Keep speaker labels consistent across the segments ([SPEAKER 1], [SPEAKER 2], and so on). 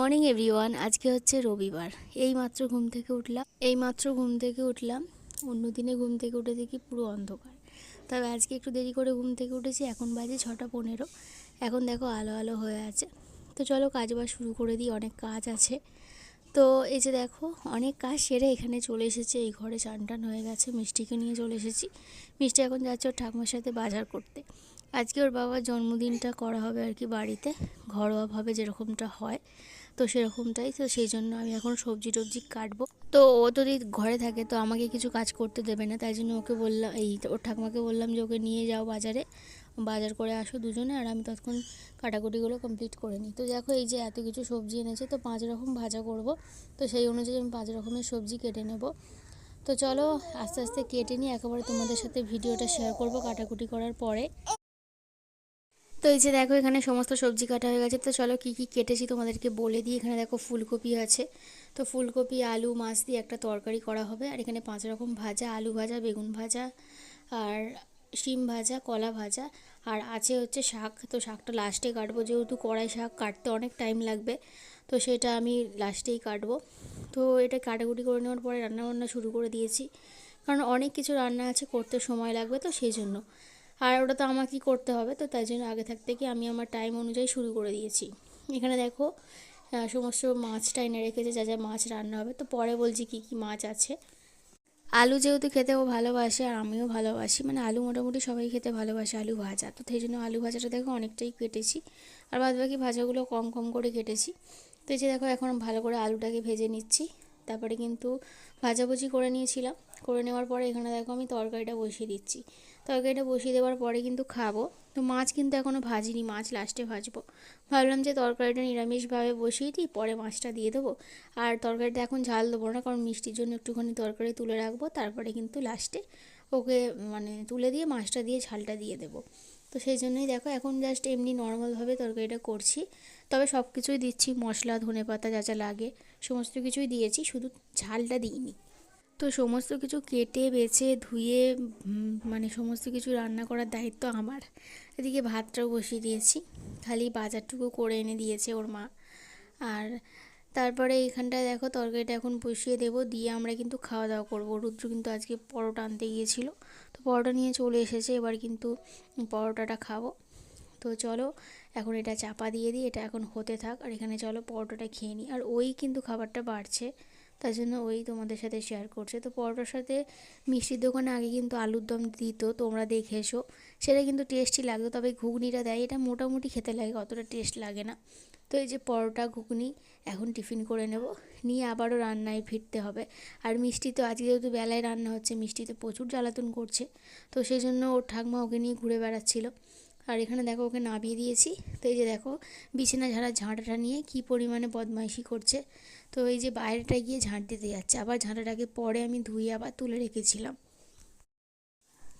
[SPEAKER 1] Morning, everyone. আজকে হচ্ছে রবিবার। এই মাত্র ঘুম থেকে উঠলাম। এই মাত্র ঘুম থেকে উঠলাম। অন্য দিনে ঘুম থেকে উঠে দেখি পুরো অন্ধকার। তবে আজকে একটু দেরি করে ঘুম থেকে উঠেছি। এখন বাজে ছটা পনেরো। এখন দেখো আলো আলো হয়ে আছে। তো চলো কাজ বাজ শুরু করে দিই। অনেক কাজ আছে। তো এই যে দেখো, অনেক কাজ সেরে এখানে চলে এসেছে। এই ঘরে চান টান হয়ে গেছে। মিষ্টিকে নিয়ে চলে এসেছি। মিষ্টি এখন যাচ্ছে ওর ঠাকুমার সাথে বাজার করতে। আজকে ওর বাবার জন্মদিনটা করা হবে আর কি বাড়িতে। ঘরোয়াভাবে যেরকমটা হয়। তো সেরকমটাই, তো সেই জন্য আমি এখন সবজি টবজি কাটবো। তো ও যদি ঘরে থাকে তো আমাকে কিছু কাজ করতে দেবে না, তাই জন্য ওকে বললাম এই ওর ঠাকুমাকে বললাম যে ওকে নিয়ে যাও বাজারে। বাজার করে আসো দুজনে আর আমি ততক্ষণ কাটাকুটিগুলো কমপ্লিট করে নিই। তো দেখো এই যে এত কিছু সবজি এনেছে, তো পাঁচ রকম ভাজা করব। তো সেই অনুযায়ী আমি পাঁচ রকমের সবজি কেটে নেব। তো চলো আস্তে আস্তে কেটে নিই, একেবারে তোমাদের সাথে ভিডিওটা শেয়ার করব কাটাকুটি করার পরে। তো এই যে দেখো এখানে সমস্ত সবজি কাটা হয়ে গেছে। তো চলো কী কী কেটেছি তোমাদেরকে বলে দিই। এখানে দেখো ফুলকপি আছে। তো ফুলকপি, আলু, মাছ দিয়ে একটা তরকারি করা হবে। আর এখানে পাঁচ রকম ভাজা, আলু ভাজা, বেগুন ভাজা আর শিম ভাজা, কলা ভাজা আর আছে হচ্ছে শাক। তো শাকটা লাস্টে কাটবো। যেহেতু কড়াই শাক, কাটতে অনেক টাইম লাগবে। তো সেটা আমি লাস্টেই কাটবো। তো এটা কাটাকুটি করে নেওয়ার পরে রান্নাবান্না শুরু করে দিয়েছি। কারণ অনেক কিছু রান্না আছে, করতে সময় লাগবে তো সেই জন্য। আর ওটা তো আমাকেই করতে হবে, তো তাই জন্য আগে থাকতে কি আমি আমার টাইম অনুযায়ী শুরু করে দিয়েছি। এখানে দেখো সমস্ত মাছটা এনে রেখেছে, যা যা মাছ রান্না হবে। তো পরে বলছি কি কি মাছ আছে। আলু যেহেতু খেতে ও ভালোবাসে, আর আমিও ভালোবাসি মানে আলু মোটামুটি সবাই খেতে ভালোবাসে আলু ভাজা। তো সেই জন্য আলু ভাজাটা দেখো অনেকটাই কেটেছি, আর বাদ বাকি ভাজাগুলো কম কম করে কেটেছি। তো এই যে দেখো, এখন ভালো করে আলুটাকে ভেজে নিচ্ছি। তারপরে কিন্তু ভাজাভুজি করে নিয়েছিলাম। করে নেওয়ার পরে এখানে দেখো আমি তরকারিটা বসিয়ে দিচ্ছি। তরকারিটা বসিয়ে দেওয়ার পরে কিন্তু খাব। তো মাছ কিন্তু এখনও ভাজিনি, মাছ লাস্টে ভাজবো। ভাবলাম যে তরকারিটা নিরামিষভাবে বসিয়ে দিই, পরে মাছটা দিয়ে দেবো। আর তরকারিটা এখন ঝাল দেবো না, কারণ মিষ্টির জন্য একটুখানি তরকারি তুলে রাখব, তারপরে কিন্তু লাস্টে ওকে মানে তুলে দিয়ে, মাছটা দিয়ে ঝালটা দিয়ে দেবো। তো সেই জন্যই দেখো এখন জাস্ট এমনি নর্মালভাবে তরকারিটা করছি। তবে সব কিছুই দিচ্ছি, মশলা ধনে পাতা যা যা লাগে, সমস্ত কিছুই দিয়েছি, শুধু ঝালটা দিইনি। তো সমস্ত কিছু কেটে, বেছে, ধুয়ে মানে সমস্ত কিছু রান্না করার দায়িত্ব আমার। এদিকে ভাতটাও বসিয়ে দিয়েছি। খালি বাজারটুকু করে এনে দিয়েছে ওর মা। আর তারপরে এইখানটায় দেখো তরকারিটা এখন বসিয়ে দেবো। দিয়ে আমরা কিন্তু খাওয়া দাওয়া করব। রুদ্র কিন্তু আজকে পরোটা আনতে গিয়েছিল। তো পরোটা নিয়ে চলে এসেছে। এবার কিন্তু পরোটাটা খাব। তো চলো এখন এটা চাপা দিয়ে দিই। এটা এখন হতে থাক। আর এখানে চলো পরোটাটা খেয়ে নিই। আর ওই কিন্তু খাবারটা বাড়ছে। তার জন্য ওই তোমাদের সাথে শেয়ার করছে। তো পরোটার সাথে মিষ্টির দোকানে আগে কিন্তু আলুর দম দিত, তোমরা দেখে এসো। সেটা কিন্তু টেস্টি লাগতো, তবে ঘুগনিটা দেয়। এটা মোটামুটি খেতে লাগে, অতটা টেস্ট লাগে না। তো এই যে পরোটা, ঘুগনি, এখন টিফিন করে নেব। নিয়ে আবারও রান্নায় ফিরতে হবে। আর মিষ্টি তো আজকে যেহেতু বেলায় রান্না হচ্ছে, মিষ্টি তো প্রচুর জ্বালাতন করছে। তো সেই জন্য ওর ঠাকমা ওকে নিয়ে ঘুরে বেড়াচ্ছিল। আর এখানে দেখো ওকে নামিয়ে দিয়েছি। তো এই যে দেখো, বিছানা ঝাড়ার ঝাঁটাটা নিয়ে কি পরিমাণে বদমাইশি করছে। তো এই যে বাইরেটা গিয়ে ঝাঁট দিতে যাচ্ছে, আবার ঝাঁটাটাকে পরে আমি ধুয়ে আবার তুলে রেখেছিলাম।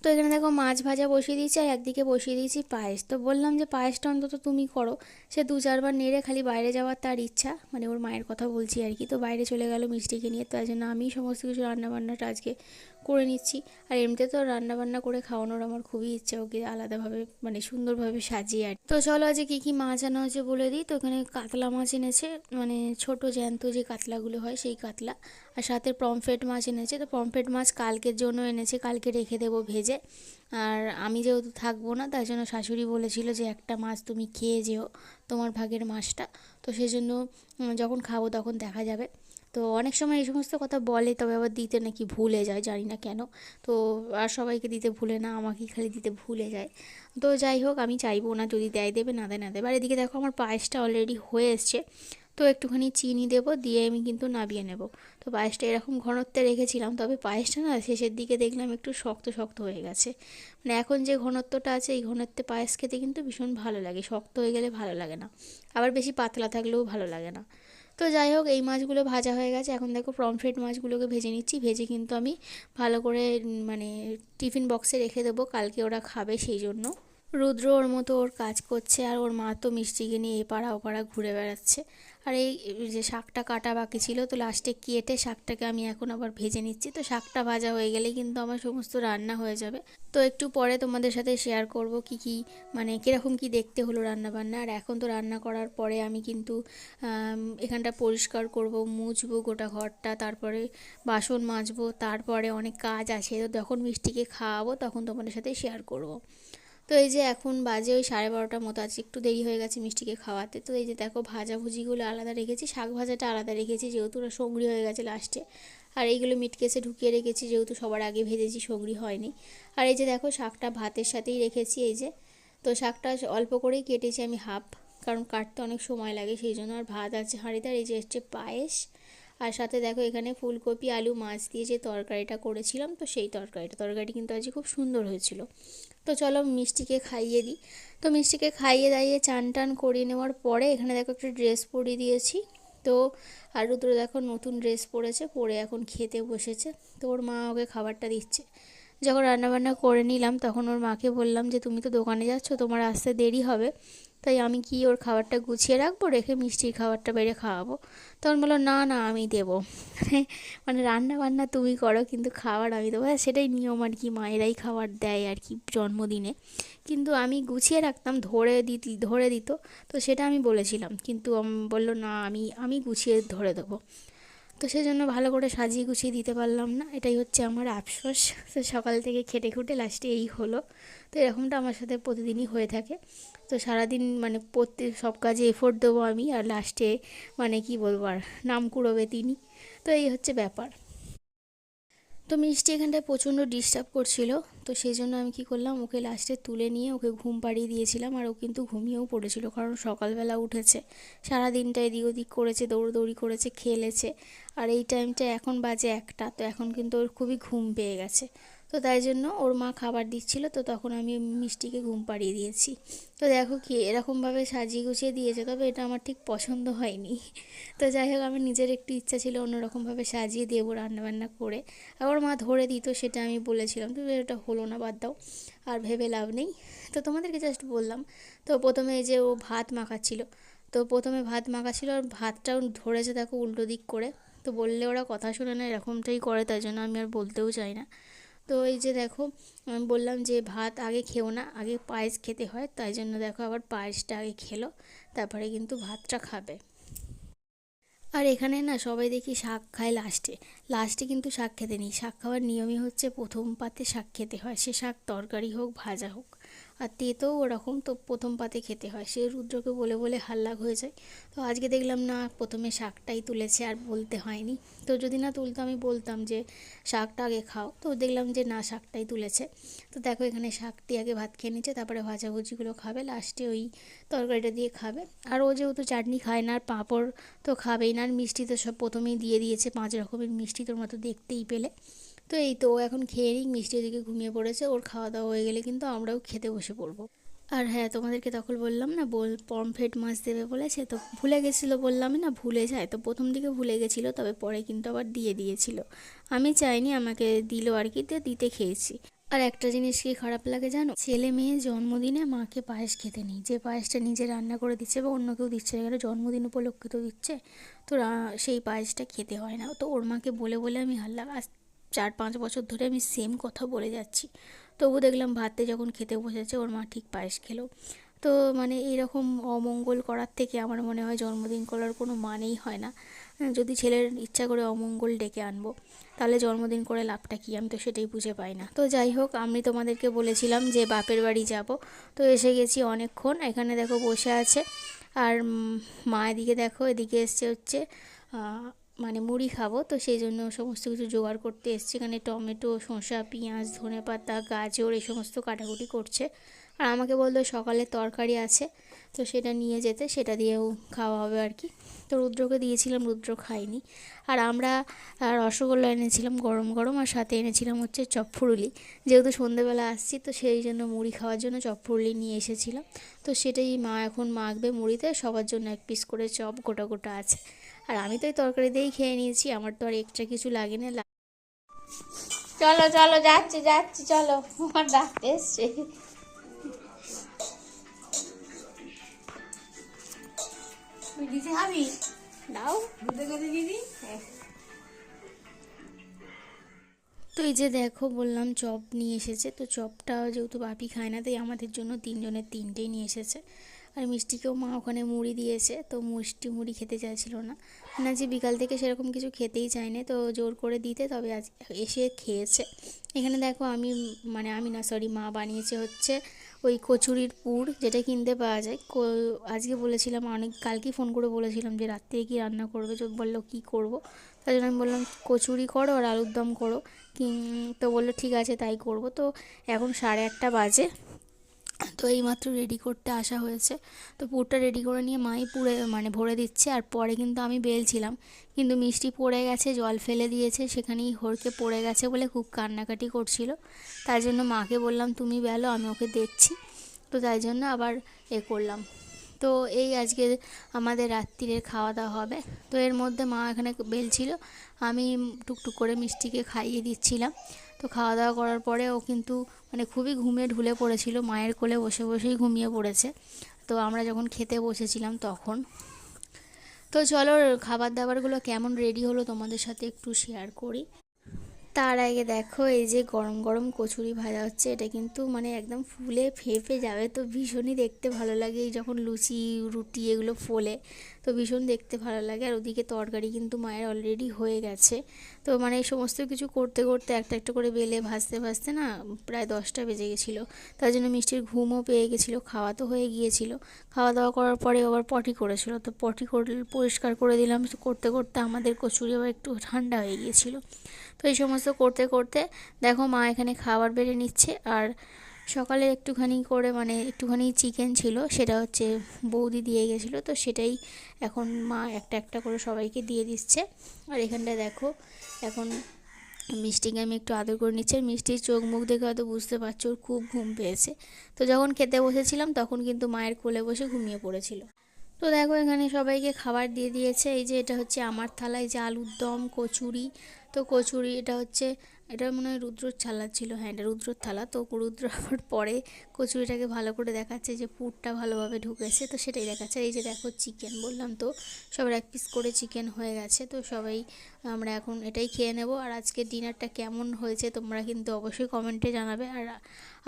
[SPEAKER 1] তো এখানে দেখো মাছ ভাজা বসিয়ে দিয়েছি আর একদিকে বসিয়ে দিয়েছি পায়েস। তো বললাম যে পায়েসটা অন্তত তুমি করো। সে দু চারবার নেড়ে খালি বাইরে যাওয়ার তার ইচ্ছা মানে ওর মায়ের কথা বলছি আর কি। তো বাইরে চলে গেল মিষ্টিকে নিয়ে তাই জন্য আমি সমস্ত কিছু রান্নাবান্নাটা আজকে করে নিচ্ছি। আর এমনিতে তো রান্নাবান্না করে খাওয়ানোর আমার খুবই ইচ্ছা, ওকে আলাদাভাবে মানে সুন্দরভাবে সাজিয়ে আর তো চলো আজকে কী কী মাছ আনা হয়েছে বলে দিই। তো এখানে কাতলা মাছ এনেছে মানে ছোট জ্যান্ত যে কাতলাগুলো হয় সেই কাতলা। আর সাথে পমফ্রেট মাছ এনেছে। তো পমফ্রেট মাছ কালকের জন্য এনেছে, কালকে রেখে দেবো ভেজে। আর আমি যেহেতু থাকব না, তাই জন্য শাশুড়ি বলেছিল যে, একটা মাছ তুমি খেয়ে যেও তোমার ভাগের মাছটা। তো সেই জন্য যখন খাব তখন দেখা যাবে। তো অনেক সময় এই সমস্ত কথা বলে, তবে আবার দিতে নাকি ভুলে যায়, জানি না কেন। তো আর সবাইকে দিতে ভুলে না, আমাকেই খালি দিতে ভুলে যায়। তো যাই হোক, আমি চাইব না, যদি দেয় দেবে, না দেয়, না দেবে আর এদিকে দেখো, আমার পায়েসটা অলরেডি হয়ে এসছে। তো একটুখানি চিনি দেবো, দিয়ে আমি কিন্তু নাবিয়ে নেব। তো পায়েসটা এরকম ঘনত্বে রেখেছিলাম, তবে পায়েসটা না শেষের দিকে দেখলাম একটু শক্ত শক্ত হয়ে গেছে। মানে এখন যে ঘনত্বটা আছে, এই ঘনত্বে পায়েস খেতে কিন্তু ভীষণ ভালো লাগে। শক্ত হয়ে গেলে ভালো লাগে না। আবার বেশি পাতলা থাকলেও ভালো লাগে না। তো যাই হোক, এই মাছগুলো ভাজা হয়ে গেছে। এখন দেখো পমফ্রেট মাছগুলোকে ভেজে নিচ্ছি। ভেজে কিন্তু আমি ভালো করে মানে টিফিন বক্সে রেখে দেবো। কালকে ওরা খাবে সেই জন্য। রুদ্র ওর মতো ওর কাজ করছে, আর ওর মা তো মিষ্টিকে নিয়ে এপাড়া ওপাড়া ঘুরে বেড়াচ্ছে। আর এই যে শাকটা কাটা বাকি ছিল, তো লাস্টে কেটে শাকটাকে আমি এখন আবার ভেজে নিচ্ছি। তো শাকটা ভাজা হয়ে গেলে কিন্তু আমার সমস্ত রান্না হয়ে যাবে। তো একটু পরে তোমাদের সাথে শেয়ার করব কি কি মানে কীরকম কি দেখতে হলো রান্না বান্না আর এখন তো রান্না করার পরে আমি কিন্তু এখানটা পরিষ্কার করব, মুছবো গোটা ঘরটা, তারপরে বাসন মাজবো, তারপরে অনেক কাজ আছে। তো যখন মিষ্টিকে খাওয়াবো তখন তোমাদের সাথে শেয়ার করব। তো এই যে এখন বাজে ওই সাড়ে বারোটার মতো আছে একটু দেরি হয়ে গেছে মিষ্টিকে খাওয়াতে। তো এই যে দেখো ভাজাভুজিগুলো আলাদা রেখেছি, শাক ভাজাটা আলাদা রেখেছি, যেহেতু ওরা সঙ্গরি হয়ে গেছে লাস্টে আর এইগুলো মিটকেসে ঢুকিয়ে রেখেছি, যেহেতু সবার আগে ভেজেছি সঙ্গরি হয়নি। আর এই যে দেখো শাকটা ভাতের সাথেই রেখেছি এই যে। তো শাকটা অল্প করেই কেটেছি আমি হাফ কারণ কাটতে অনেক সময় লাগে, সেই জন্য আর ভাত আছে হাঁড়িতে। আর এই যে হচ্ছে পায়েস। আর সাথে দেখো এখানে ফুলকপি, আলু, মাছ দিয়ে যে তরকারিটা করেছিলাম, তো সেই তরকারিটা। তরকারিটি কিন্তু আজকে খুব সুন্দর হয়েছিল। তো চলো মিষ্টিকে খাইয়ে দিই। তো মিষ্টিকে খাইয়ে দাইয়ে চান টান করিয়ে নেওয়ার পরে এখানে দেখো একটা ড্রেস পরিয়ে দিয়েছি। তো আর রুদ্র দেখো নতুন ড্রেস পরেছে, পরে এখন খেতে বসেছে। তো ওর মা ওকে খাবারটা দিচ্ছে। যখন রান্নাবান্না করে নিলাম, তখন ওর মাকে বললাম যে, তুমি তো দোকানে যাচ্ছ, তোমার আসতে দেরি হবে। তাই আমি কি ওর খাবারটা গুছিয়ে রাখব, রেখে মিষ্টির খাবারটা বেড়ে খাওয়াবো? তখন বলল, না না, আমি দেবো। মানে রান্না বান্না তুমি করো, কিন্তু খাবার আমি দেবো। হ্যাঁ সেটাই নিয়ম আর কি, মায়েরাই খাবার দেয় আর কি জন্মদিনে। কিন্তু আমি গুছিয়ে রাখতাম, ধরে দিত ধরে দিত, তো সেটা আমি বলেছিলাম। কিন্তু বলল, না, আমি আমি গুছিয়ে ধরে দেবো। তো সেই জন্য ভালো করে সাজিয়ে গুছিয়ে দিতে পারলাম না। এটাই হচ্ছে আমার আফসোস। তো সকাল থেকে খেটে খুঁটে লাস্টে এই হলো। তো এরকমটা আমার সাথে প্রতিদিনই হয়ে থাকে। তো সারাদিন মানে প্রত্যেক সব কাজে এফোর্ট দেবো আমি। আর লাস্টে মানে কি বলব আর? নাম কুড়োবে তিনি। তো এই হচ্ছে ব্যাপার। তো মিষ্টি এখানটায় প্রচণ্ড ডিস্টার্ব করছিল, তো সেই জন্য আমি কি করলাম, ওকে লাস্টে তুলে নিয়ে ওকে ঘুম পাড়িয়ে দিয়েছিলাম, আর ও কিন্তু ঘুমিয়েও পড়েছিল, কারণ সকালবেলা উঠেছে সারা দিনটা এদিক ওদিক করেছে, দৌড়দৌড়ি করেছে, খেলেছে, আর এই টাইমটা এখন বাজে একটা, তো এখন কিন্তু ওর খুবই ঘুম পেয়ে গেছে। তো তাই জন্য ওর মা খাবার দিচ্ছিল, তো তখন আমি মিষ্টিকে ঘুম পাড়িয়ে দিয়েছি। তো দেখো কি, এরকমভাবে সাজিয়ে গুছিয়ে দিয়েছে, তবে এটা আমার ঠিক পছন্দ হয়নি। তো যাই হোক আমার নিজের একটু ইচ্ছা ছিল অন্যরকমভাবে সাজিয়ে দেবো রান্নাবান্না করে। আবার মা ধরে দিত, সেটা আমি বলেছিলাম তো এটা হলো না, বাদ দাও, আর ভেবে লাভ নেই। তো তোমাদেরকে জাস্ট বললাম, তো প্রথমে যে ও ভাত মাখাচ্ছিল, তো প্রথমে ভাত মাখাচ্ছিল আর ভাতটাও ধরেছে দেখো উল্টো দিক করে। তো বললে ওরা কথা শোনে না, এরকমটাই করে, তাই জন্য আমি আর বলতেও চাই না। তো এই যে দেখো, আমি বললাম যে ভাত আগে খেও না, আগে পায়েস খেতে হয়, তাই জন্য দেখো আবার পায়েসটা আগে খেলো, তারপরে কিন্তু ভাতটা খাবে। আর এখানে না সবাই দেখি শাক খায় লাস্টে লাস্টে কিন্তু শাক খেতে নেই, শাক খাওয়ার নিয়মই হচ্ছে প্রথম পাতে শাক খেতে হয়, সে শাক তরকারি হোক, ভাজা হোক। আর তেতেও ওরকম তো প্রথম পাতে খেতে হয়। সে রুদ্রকে বলে বলে হাল্লাগ হয়ে যায়। তো আজকে দেখলাম না প্রথমে শাকটাই তুলেছে আর বলতে হয়নি। তো যদি না তুলতো আমি বলতাম যে, শাকটা আগে খাও। তো দেখলাম যে না, শাকটাই তুলেছে। তো দেখো এখানে শাকটি আগে ভাত খেয়ে নিচ্ছে তারপরে ভাজাভুজিগুলো খাবে, লাস্টে ওই তরকারিটা দিয়ে খাবে। আর ও যেহেতু চাটনি খায় না আর পাঁপড় তো খাবেই না, আর মিষ্টি তো সব প্রথমেই দিয়ে দিয়েছে, পাঁচ রকমের মিষ্টি তোর মতো দেখতেই পেলে। তো এই তো ও এখন খেয়ে নিক, মিষ্টি ওদিকে ঘুমিয়ে পড়েছে, ওর খাওয়া দাওয়া হয়ে গেলে কিন্তু আমরাও খেতে বসে পড়ব। আর হ্যাঁ তোমাদেরকে তখন বললাম না, বল পমফ্রেট মাছ দেবে বলেছে, তো ভুলে গেছিল বললামই না, ভুলে যায়। তো প্রথম দিকে ভুলে গেছিল, তবে পরে কিন্তু আবার দিয়ে দিয়েছিল। আমি চাইনি আমাকে দিল আর কি দিতে খেয়েছি। আর একটা জিনিস কি খারাপ লাগে জানো? ছেলে মেয়ে জন্মদিনে মাকে পায়েস খেতে নেই। যে পায়েসটা নিজে রান্না করে দিচ্ছে বা অন্য কেউ দিচ্ছে এখানে জন্মদিন উপলক্ষে তো দিচ্ছে, তো সেই পায়েসটা খেতে হয় না। তো ওর মাকে বলে বলে আমি হাল্লা আজ চার পাঁচ বছর ধরে আমি সেম কথা বলে যাচ্ছি। তবু দেখলাম ভাতে যখন খেতে বসেছে, ওর মা ঠিক পায়েস খেলো। তো মানে এইরকম অমঙ্গল করার থেকে আমার মনে হয় জন্মদিন করার কোনো মানেই হয় না। যদি ছেলের ইচ্ছা করে অমঙ্গল ডেকে আনব, তাহলে জন্মদিন করে লাভটা কী? আমি তো সেটাই বুঝে পাই না। তো যাই হোক, আমি তোমাদেরকে বলেছিলাম যে বাপের বাড়ি যাব। তো এসে গেছি অনেকক্ষণ, এখানে দেখো বসে আছে। আর মা এদিকে দেখো, এদিকে এসছে হচ্ছে মানে মুড়ি খাব, তো সেই জন্য সমস্ত কিছু জোগাড় করতে এসছে। এখানে টমেটো, শসা, পেঁয়াজ, ধনে পাতা, গাজর এই সমস্ত কাটাকুটি করছে। আর আমাকে বলল সকালে তরকারি আছে, তো সেটা নিয়ে যেতে, সেটা দিয়েও খাওয়া হবে আর কি। তো রুদ্রকে দিয়েছিলাম, রুদ্র খাইনি আর আমরা রসগোল্লা এনেছিলাম গরম গরম, আর সাথে এনেছিলাম হচ্ছে চপফুরুলি। যেহেতু সন্ধেবেলা আসছি, তো সেই জন্য মুড়ি খাওয়ার জন্য চপফুরুলি নিয়ে এসেছিলাম। তো সেটাই মা এখন মাখবে মুড়িতে, সবার জন্য এক পিস করে চপ গোটা গোটা আছে। আর আমি তো এই তরকারি দিয়েই খেয়ে নিয়েছি আমার তো আর এক্সট্রা কিছু লাগে না
[SPEAKER 2] চলো চলো যাচ্ছি যাচ্ছি চলো। আমার ডাকতে এসছে। খাবি দাও।
[SPEAKER 1] তো এই যে দেখো বললাম চপ নিয়ে এসেছে। তো চপটা যেহেতু বাপি খায় না তাই আমাদের জন্য তিনজনের তিনটেই নিয়ে এসেছে। আর মিষ্টিকেও মা ওখানে মুড়ি দিয়েছে, তো মিষ্টি মুড়ি খেতে চাইছিল না। না, যে বিকাল থেকে সেরকম কিছু খেতেই চায়নি, তো জোর করে দিতে তবে আজ এসে খেয়েছে। এখানে দেখো আমি মানে আমি না সরি মা বানিয়েছে হচ্ছে ওই কচুরির পুর, যেটা কিনতে পাওয়া যায়। আজকে বলেছিলাম, অনেক, কালকেই ফোন করে বলেছিলাম যে রাত্রে কি রান্না করবে, তো বলল কি করব। তাই জন্য আমি বললাম, কচুরি করো আর আলুর দম করো। তো বলল ঠিক আছে, তাই করব। তো এখন সাড়ে আটটা বাজে। তো এইমাত্র রেডি করতে আসা হয়েছে। তো পুরটা রেডি করে নিয়ে মাই পুরে মানে ভরে দিচ্ছে আর পরে কিন্তু আমি বেলছিলাম। কিন্তু মিষ্টি পড়ে গেছে, জল ফেলে দিয়েছে, সেখানেই হড়কে পড়ে গেছে বলে খুব কান্নাকাটি করছিল। তাই জন্য মাকে বললাম, তুমি বেলো, আমি ওকে দেখছি। তো তাই জন্য আবার এ করলাম। তো এই আজকে আমাদের রাত্রিরের খাওয়া দাওয়া হবে। তো এর মধ্যে মা এখানে বেলছিল। আমি টুকটুক করে মিষ্টিকে খাইয়ে দিচ্ছিলাম। তো খাওয়া দাওয়া করার পরে ও কিন্তু মানে খুবই ঘুমিয়ে ঢুলে পড়েছিল, মায়ের কোলে বসে বসেই ঘুমিয়ে পড়েছে। তো আমরা যখন খেতে বসেছিলাম তখন। তো চলো খাবার দাবারগুলো কেমন রেডি হলো তোমাদের সাথে একটু শেয়ার করি। তার আগে দেখো, এই যে গরম গরম কচুরি ভাজা হচ্ছে, এটা কিন্তু মানে একদম ফুলে ফেঁপে যাবে। তো ভীষণই দেখতে ভালো লাগে যখন লুচি, রুটি এগুলো ফোলে, তো ভীষণ দেখতে ভালো লাগে। আর ওদিকে তরকারি কিন্তু মায়ের অলরেডি হয়ে গেছে। তো মানে এই সমস্ত কিছু করতে করতে একটা একটা করে বেলে ভাজতে ভাজতে না প্রায় দশটা বেজে গেছিল। তার জন্য মিষ্টির ঘুমও পেয়ে গেছিল, খাওয়া তো হয়ে গিয়েছিল। খাওয়া দাওয়া করার পরে আবার পটি করেছিল। তো পটি করে, পরিষ্কার করে দিলাম। করতে করতে আমাদের কচুরি আবার একটু ঠান্ডা হয়ে গিয়েছিল। তো এই সমস্ত করতে করতে দেখো মা এখানে খাবার বেড়ে নিচ্ছে। আর সকালে একটুখানি করে মানে একটুখানি চিকেন ছিল, সেটা হচ্ছে বৌদি দিয়ে গেছিল, তো সেটাই এখন মা একটা একটা করে সবাইকে দিয়ে দিচ্ছে। আর এখানটায় দেখো এখন মিষ্টিকে আমি একটু আদর করে নিচ্ছি। আর মিষ্টির চোখ মুখ দেখে হয়তো বুঝতে পারছ, ওর খুব ঘুম পেয়েছে। তো যখন খেতে বসেছিলাম, তখন কিন্তু মায়ের কোলে বসে ঘুমিয়ে পড়েছিল। তো দেখো এখানে সবাইকে খাবার দিয়ে দিয়েছে। এই যে এটা হচ্ছে আমার থালায় যে আলুর দম, কচুরি। তো কচুরি এটা হচ্ছে, এটা মনে হয় রুদ্রর ছালা ছিল। হ্যাঁ এটা রুদ্রর থালা। তো রুদ্র আবার পরে কচুরিটাকে ভালো করে দেখাচ্ছে যে পুরটা ভালোভাবে ঢুকেছে। তো সেটাই দেখাচ্ছে। এই যে দেখো চিকেন বললাম তো, সবার এক পিস করে চিকেন হয়ে গেছে। তো সবাই আমরা এখন এটাই খেয়ে নেব। আর আজকে ডিনারটা কেমন হয়েছে তোমরা কিন্তু অবশ্যই কমেন্টে জানাবে। আর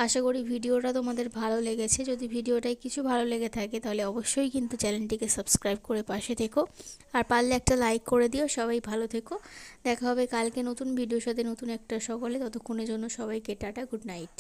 [SPEAKER 1] আশা করি ভিডিওটা তোমাদের ভালো লেগেছে। যদি ভিডিওটায় কিছু ভালো লেগে থাকে তাহলে অবশ্যই কিন্তু চ্যানেলটিকে সাবস্ক্রাইব করে পাশে থেকো। আর পারলে একটা লাইক করে দিও। সবাই ভালো থেকো। দেখা হবে কালকে নতুন ভিডিওর সাথে নতুন একটা সকলে। ততক্ষণের জন্য সবাইকে টাটা, গুড নাইট।